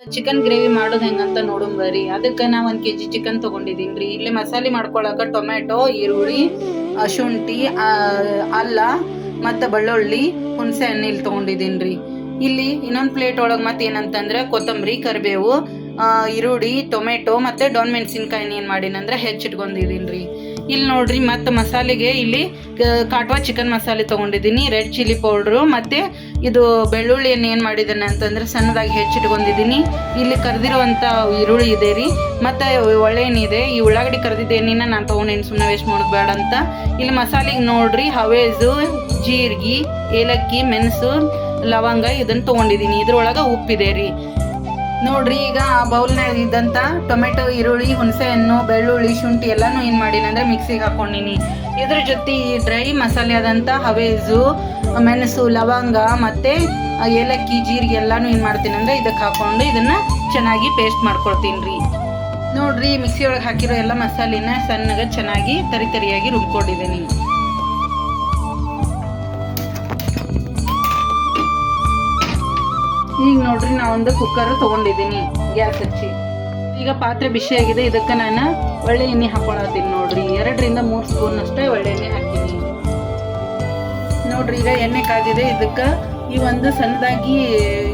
Chicken gravy ಮಾಡೋದು ಹೆಂಗಂತ ನೋಡೋಣ ಬರ್ರಿ. ಅದಕ್ಕೆ ನಾ ಒಂದು ಕೆ ಜಿ ಚಿಕನ್ ತೊಗೊಂಡಿದ್ದೀನಿ ರೀ. ಇಲ್ಲಿ ಮಸಾಲೆ ಮಾಡ್ಕೊಳಕ ಟೊಮೆಟೊ ಈರುಳ್ಳಿ ಶುಂಠಿ ಅಲ್ಲ, ಮತ್ತು ಬೆಳ್ಳುಳ್ಳಿ, ಹುಣಸೆ ಹಣ್ಣು ಇಲ್ಲಿ ತೊಗೊಂಡಿದ್ದೀನಿ ರೀ. ಇಲ್ಲಿ ಇನ್ನೊಂದು ಪ್ಲೇಟ್ ಒಳಗೆ ಮತ್ತೆ ಏನಂತಂದ್ರೆ ಕೊತ್ತಂಬರಿ, ಕರಿಬೇವು ಈರುಳ್ಳಿ ಟೊಮೆಟೊ ಮತ್ತು ಡೊಣ್ ಮೆಣಸಿನ್ಕಾಯಿನ ಏನು ಮಾಡೀನಂದ್ರೆ ಹೆಚ್ಚಿಟ್ಕೊಂಡಿದ್ದೀನಿ ರೀ. ಇಲ್ಲಿ ನೋಡ್ರಿ ಮತ್ತೆ ಮಸಾಲೆಗೆ ಇಲ್ಲಿ ಕಾಟ್ವಾ ಚಿಕನ್ ಮಸಾಲೆ ತೊಗೊಂಡಿದ್ದೀನಿ, ರೆಡ್ ಚಿಲ್ಲಿ ಪೌಡ್ರು ಮತ್ತೆ ಇದು ಬೆಳ್ಳುಳ್ಳಿಯನ್ನು ಏನು ಮಾಡಿದ್ದೇನೆ ಅಂತಂದ್ರೆ ಸಣ್ಣದಾಗಿ ಹೆಚ್ಚಿಟ್ಕೊಂಡಿದ್ದೀನಿ. ಇಲ್ಲಿ ಕರೆದಿರುವಂಥ ಈರುಳ್ಳಿ ಇದೆ ರೀ, ಮತ್ತು ಏನಿದೆ ಈ ಉಳ್ಳಾಗಡ್ಡಿ ಕರೆದಿದ್ದ ಎಣ್ಣೆನ ನಾನು ತೊಗೊಂಡೇನು ಸುಮ್ಮನೆ ವೇಸ್ಟ್ ಮಾಡೋದು ಅಂತ. ಇಲ್ಲಿ ಮಸಾಲೆಗೆ ನೋಡ್ರಿ ಹವೇಜು ಜೀರಿಗೆ, ಏಲಕ್ಕಿ, ಮೆಣಸು, ಲವಂಗ ಇದನ್ನು ತೊಗೊಂಡಿದ್ದೀನಿ. ಇದ್ರೊಳಗೆ ಉಪ್ಪಿದೆ ರೀ. ನೋಡ್ರಿ, ಈಗ ಆ ಬೌಲ್ನಾಗ ಇದ್ದಂತ ಟೊಮೆಟೊ, ಈರುಳ್ಳಿ ಹುಣಸೆ ಹಣ್ಣು ಬೆಳ್ಳುಳ್ಳಿ, ಶುಂಠಿ ಎಲ್ಲಾನು ಏನು ಮಾಡೀನಿ ಅಂದ್ರೆ ಮಿಕ್ಸಿಗೆ ಹಾಕೊಂಡಿನಿ. ಇದ್ರ ಜೊತೆ ಈ ಡ್ರೈ ಮಸಾಲೆ ಆದಂಥ ಹವೇಜು ಮೆಣಸು, ಲವಂಗ ಮತ್ತೆ ಏಲಕ್ಕಿ, ಜೀರಿಗೆ ಎಲ್ಲಾನು ಏನು ಮಾಡ್ತೀನಿ ಅಂದ್ರೆ ಇದಕ್ಕೆ ಹಾಕೊಂಡು ಇದನ್ನ ಚೆನ್ನಾಗಿ ಪೇಸ್ಟ್ ಮಾಡ್ಕೊಳ್ತೀನಿ ರೀ ನೋಡ್ರಿ ಮಿಕ್ಸಿ ಒಳಗೆ ಹಾಕಿರೋ ಎಲ್ಲ ಮಸಾಲಿನ ಸಣ್ಣಗೆ ಚೆನ್ನಾಗಿ ತರಿ ತರಿಯಾಗಿ ರುಬ್ಕೊಂಡಿದ್ದೀನಿ ಈಗ ನೋಡ್ರಿ ನಾ ಒಂದು ಕುಕ್ಕರ್ ತಗೊಂಡಿದ್ದೀನಿ ಗ್ಯಾಸ್ ಹಚ್ಚಿ. ಈಗ ಪಾತ್ರೆ ಬಿಸಿ ಆಗಿದೆ, ಇದಕ್ಕೆ ನಾನು ಒಳ್ಳೆ ಎಣ್ಣೆ ಹಾಕೊಳತ್ತೀನಿ ನೋಡ್ರಿ. ಎರಡರಿಂದ ಮೂರು ಸ್ಪೂನ್ ಅಷ್ಟೇ ಒಳ್ಳೆ ಎಣ್ಣೆ ಹಾಕ್ತೀನಿ ನೋಡ್ರಿ, ಈಗ ಎಣ್ಣೆ ಕಾದಿದೆ ಇದಕ್ಕೆ ಈ ಒಂದು ಸಣ್ಣದಾಗಿ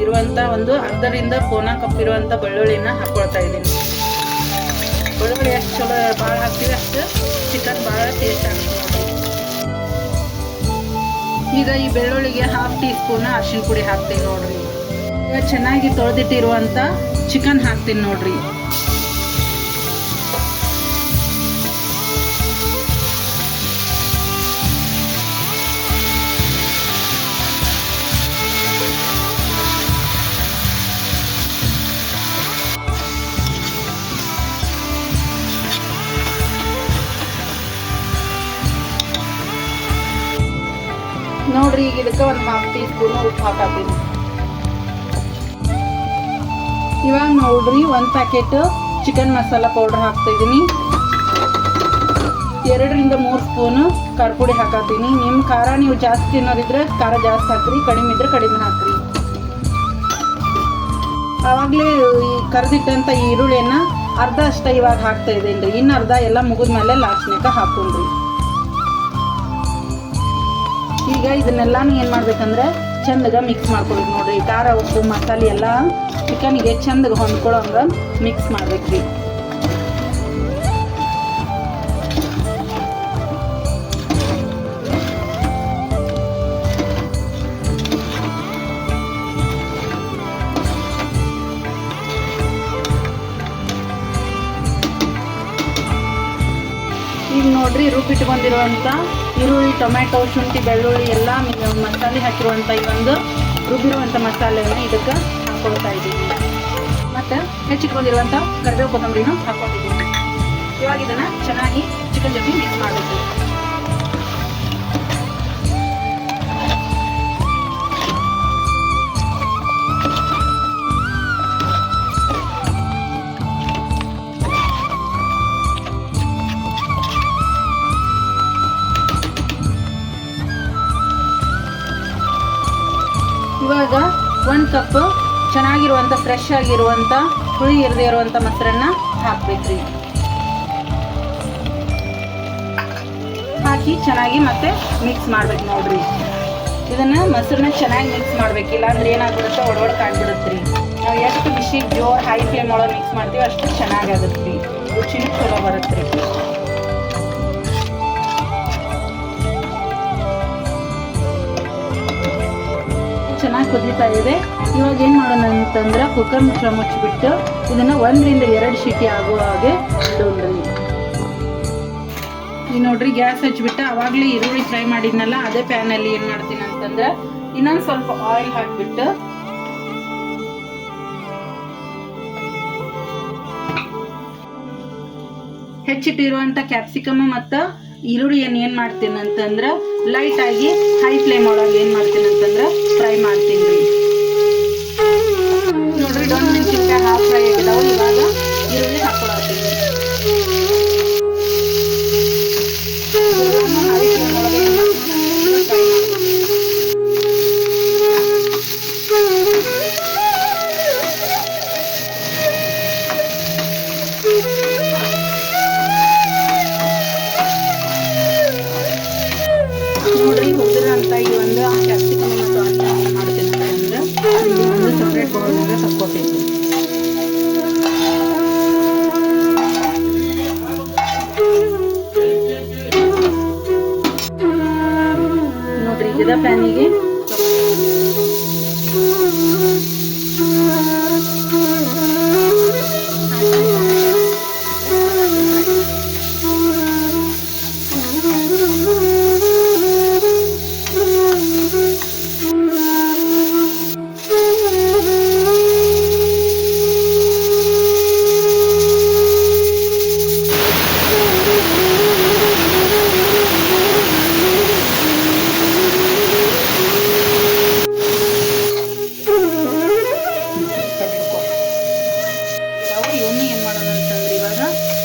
ಇರುವಂತ ಒಂದು ಅರ್ಧರಿಂದ ಪೋನ ಇರುವಂತ ಬೆಳ್ಳುಳ್ಳಿನ ಹಾಕೊಳ್ತಾ ಇದ್ದೀನಿ ಬೆಳ್ಳುಳ್ಳಿ ಎಷ್ಟು ಚಲೋ ಭಾಳ ಹಾಕ್ತೀವಿ ಅಷ್ಟು ಚಿಕನ್ ಭಾಳ ಟೇಸ್ಟ್ ಆಗುತ್ತೆ ಈಗ ಈ ಬೆಳ್ಳುಳ್ಳಿಗೆ ಹಾಫ್ ಟೀ ಸ್ಪೂನ್ ಅರ್ಶಿನ ಪುಡಿ ಹಾಕ್ತೀನಿ ನೋಡ್ರಿ. ಈಗ ಚೆನ್ನಾಗಿ ತೊಳೆದಿಟ್ಟಿರುವಂಥ ಚಿಕನ್ ಹಾಕ್ತೀನಿ ನೋಡ್ರಿ. ನೋಡ್ರಿ ಈಗ ಇದಕ್ಕೆ ಒಂದು ಹಾಫ್ ಟೀ ಸ್ಪೂನ್ ಉಪ್ಪು ಇವಾಗ ನೋಡ್ರಿ ಒಂದು ಪ್ಯಾಕೆಟ್ ಚಿಕನ್ ಮಸಾಲ ಪೌಡ್ರ್ ಹಾಕ್ತಾಯಿದ್ದೀನಿ. ಎರಡರಿಂದ ಮೂರು ಸ್ಪೂನು ಖಾರ ಪುಡಿ ಹಾಕತ್ತೀನಿ. ನಿಮ್ಮ ಖಾರ ನೀವು ಜಾಸ್ತಿ ತಿನ್ನೋದಿದ್ರೆ ಖಾರ ಜಾಸ್ತಿ ಹಾಕ್ರಿ, ಕಡಿಮೆ ಇದ್ರೆ ಕಡಿಮೆ ಹಾಕ್ರಿ. ಆವಾಗಲೇ ಈ ಕರೆದಿಟ್ಟಂಥ ಈರುಳ್ಳಿಯನ್ನು ಅರ್ಧ ಅಷ್ಟ ಇವಾಗ ಹಾಕ್ತಾ ಇದ್ದೀನಿ ರೀ ಇನ್ನು ಅರ್ಧ ಎಲ್ಲ ಮುಗಿದ್ಮೇಲೆ ಲಾಸ್ಟ್ನಾಗ ಹಾಕೊಂಡ್ರಿ ಈಗ ಇದನ್ನೆಲ್ಲಾನು ಏನು ಮಾಡ್ಬೇಕಂದ್ರೆ ಚಂದಗ ಮಿಕ್ಸ್ ಮಾಡ್ಕೊಬೇಕು ನೋಡ್ರಿ. ಖಾರ, ಉಪ್ಪು, ಮಸಾಲೆ ಎಲ್ಲ ಚಿಕನ್ಗೆ ಚಂದಗೆ ಹೊಂದ್ಕೊಳಂಗ ಮಿಕ್ಸ್ ಮಾಡ್ಬೇಕ್ರಿ. ಈಗ ನೋಡ್ರಿ ರುಬ್ಬಿಟ್ಕೊಂಡಿರುವಂಥ ಈರುಳ್ಳಿ ಟೊಮೆಟೊ ಶುಂಠಿ, ಬೆಳ್ಳುಳ್ಳಿ ಎಲ್ಲ ಮಸಾಲೆ ಹಾಕಿರುವಂಥ ಈ ಒಂದು ರುಬ್ಬಿರುವಂಥ ಮಸಾಲೆಯನ್ನು ಇದಕ್ಕೆ ಹಾಕೊಳ್ತಾ ಇದ್ದೀವಿ. ಮತ್ತು ಹೆಚ್ಚಿಟ್ಕೊಂಡಿರುವಂಥ ಕರಿಬೇವು ಕೊತ್ತಂಬರಿನೂ ಹಾಕೊಂಡಿದ್ದೀವಿ. ಇವಾಗ ಇದನ್ನು ಚೆನ್ನಾಗಿ ಚಿಕನ್ ಜೊತೆ ಮಿಕ್ಸ್ ಮಾಡಬೇಕು. ಒಂದು ಕಪ್ ಚೆನ್ನಾಗಿರುವಂಥ ಫ್ರೆಶ್ ಆಗಿರುವಂಥ ಹುಳಿ ಇರದೇ ಇರುವಂಥ ಮೊಸರನ್ನ ಹಾಕ್ಬೇಕ್ರಿ. ಹಾಕಿ ಚೆನ್ನಾಗಿ ಮತ್ತೆ ಮಿಕ್ಸ್ ಮಾಡ್ಬೇಕು ನೋಡ್ರಿ. ಇದನ್ನ ಮೊಸರನ್ನ ಚೆನ್ನಾಗಿ ಮಿಕ್ಸ್ ಮಾಡ್ಬೇಕು. ಇಲ್ಲಾಂದ್ರೆ ಏನಾಗ್ಬಿಡುತ್ತೆ, ಒಡವಡ್ ಕಾಣ್ಬಿಡುತ್ತೆ ರೀ ನಾವು ಎಷ್ಟು ಬಿಸಿ ಜೋರ್ ಹೈ ಫ್ಲೇಮ್ ಒಳಗೆ ಮಿಕ್ಸ್ ಮಾಡ್ತೀವಿ ಅಷ್ಟು ಚೆನ್ನಾಗಾಗುತ್ತೆ ರೀ ರುಚಿನೂ ಚಲೋ ಬರುತ್ತೆ. ರೀ ಕುದೀತಾ ಇದೆ. ಇವಾಗ ಏನು ಮಾಡೋಣ ಅಂತಂದ್ರೆ ಕುಕ್ಕರ್ ಮುಚ್ಚಳ ಮುಚ್ಚಿಬಿಟ್ಟು ಇದನ್ನ ಒಂದರಿಂದ ಎರಡು ಸಿಟಿ ಆಗುವ ಹಾಗೆ ಇಡೋಣ ಈ ನೋಡ್ರಿ ಗ್ಯಾಸ್ ಹಚ್ಚಿಬಿಟ್ಟು ಅವಾಗಲೇ ಈರುಳ್ಳಿ ಫ್ರೈ ಮಾಡಿದ್ನಲ್ಲ, ಅದೇ ಪ್ಯಾನಲ್ಲಿ ಏನು ಮಾಡ್ತೀನಿ ಅಂತಂದ್ರೆ ಇನ್ನೊಂದು ಸ್ವಲ್ಪ ಆಯಿಲ್ ಹಾಕಿಬಿಟ್ಟು ಹೆಚ್ಚಿಟ್ಟಿರುವಂಥ ಕ್ಯಾಪ್ಸಿಕಮ್ ಮತ್ತು ಈರುಳ್ಳಿಯನ್ನು ಏನು ಮಾಡ್ತೀನಿ ಅಂತಂದ್ರೆ ಲೈಟ್ ಆಗಿ ಹೈ ಫ್ಲೇಮ್ ಒಳಗೆ ಏನು ಮಾಡ್ತೀನಿ ಅಂತಂದ್ರೆ ಫ್ರೈ ಮಾಡ್ತೀನಿ. ರೀ ਜਿਹਦਾ ਪੈਣੀਗੇ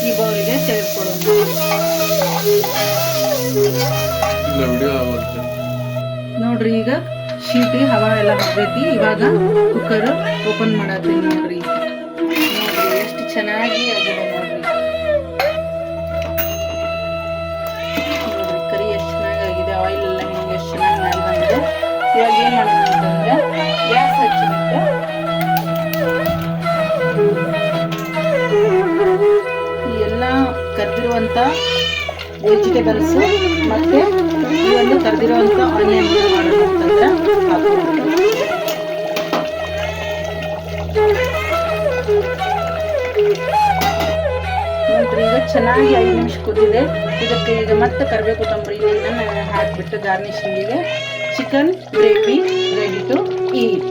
ಈ ಬೌಲಿಗೆ ನೋಡ್ರಿ ಈಗ ಶೀಟಿ ಹವಾ ಎಲ್ಲ ಹಬ್ಬೈತಿ ಇವಾಗ ಕುಕ್ಕರ್ ಓಪನ್ ಮಾಡತ್ತೀನಿ ನೋಡ್ರಿ. ನೋಡ್ರಿ ಎಷ್ಟು ಚೆನ್ನಾಗಿ ಆಗಿದೆ ನೋಡ್ರಿ. ನೋಡ್ರಿ ಕರಿ ಎಷ್ಟು ಚೆನ್ನಾಗಾಗಿದೆ ಆಯಿಲ್ ಎಲ್ಲ ನಿಮ್ಗೆ ಎಷ್ಟು ಚೆನ್ನಾಗಿ ಮಾಡಿ ಬಂದಿದೆ. ಇವಾಗ ಏನ್ ಮಾಡೋಣ ಅಂತಂದ್ರೆ ಗ್ಯಾಸ್ ಹಚ್ಚಿಬಿಟ್ಟು ವೆಜಿಟೇಬಲ್ಸ್ ಮತ್ತೆ ಈ ಒಂದು ಆನ್ಲೈನ್ ಆನಿಯನ್ ಈಗ ಚೆನ್ನಾಗಿ ಐದು ನಿಮಿಷ ಕುದಿದೆ. ಇದಕ್ಕೆ ಈಗ ಮತ್ತೆ ಕರಿಬೇಕು ಕೊತ್ತಂಬರಿ ಇದನ್ನ ಹಾಕ್ಬಿಟ್ಟು ಗಾರ್ನಿಶಿಂಗಿಗೆ chicken gravy ready to eat